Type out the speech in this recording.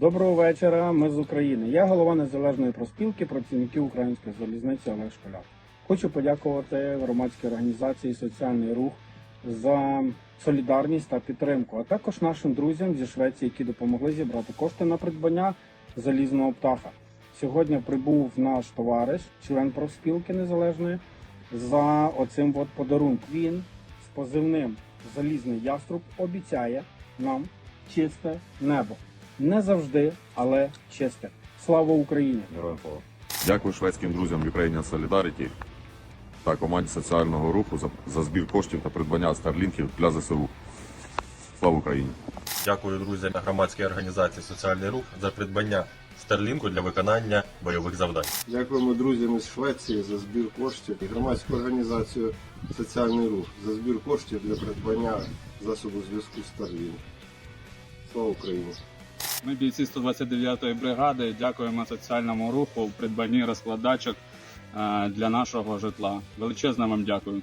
Доброго вечора. Ми з України. Я голова незалежної проспілки працівників української залізниці Олег Школяр. Хочу подякувати громадській організації Соціальний рух за солідарність та підтримку, а також нашим друзям зі Швеції, які допомогли зібрати кошти на придбання залізного птаха. Сьогодні прибув наш товариш, член профспілки незалежної, за оцим от подарунком. Він з позивним Залізний яструб обіцяє нам чисте небо. Не завжди, але чисте. Слава Україні! Героям слава. Дякую шведським друзям Ukrainian Solidarity та команді соціального руху за, за збір коштів та придбання старлінків для ЗСУ. Слава Україні! Дякую друзям громадській організації Соціальний рух за придбання старлінку для виконання бойових завдань. Дякуємо друзям із Швеції за збір коштів і громадську організацію Соціальний рух за збір коштів для придбання засобу зв'язку Starlink. Слава Україні! Ми бійці 129-ї бригади. Дякуємо соціальному руху в придбанні розкладачок е, для нашого житла. Величезне вам дякую.